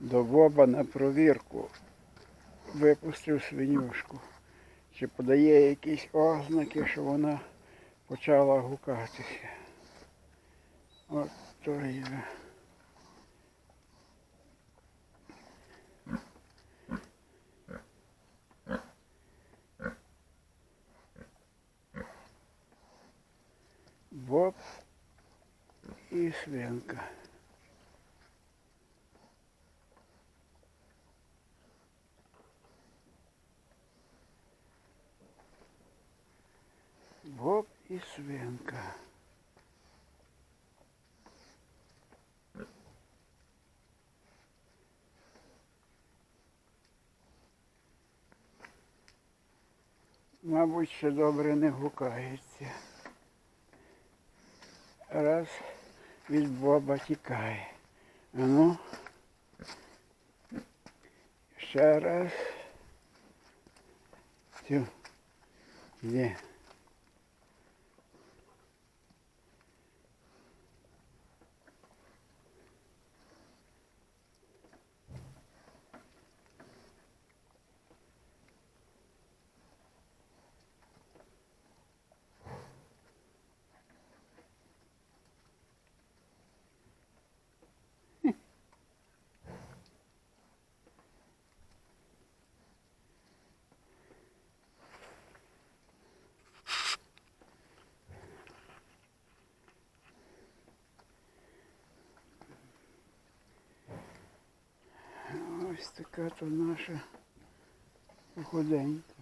до Боба на провірку. Випустив свинюшку. Чи подає якісь ознаки, що вона почала гукатися. От то є. Боб і свинка. Боб і свинка. Мабуть, ще добре не гукається. Раз від Боба тікає. Ну. Ще раз. Все. Є. Ось така то наша походенька.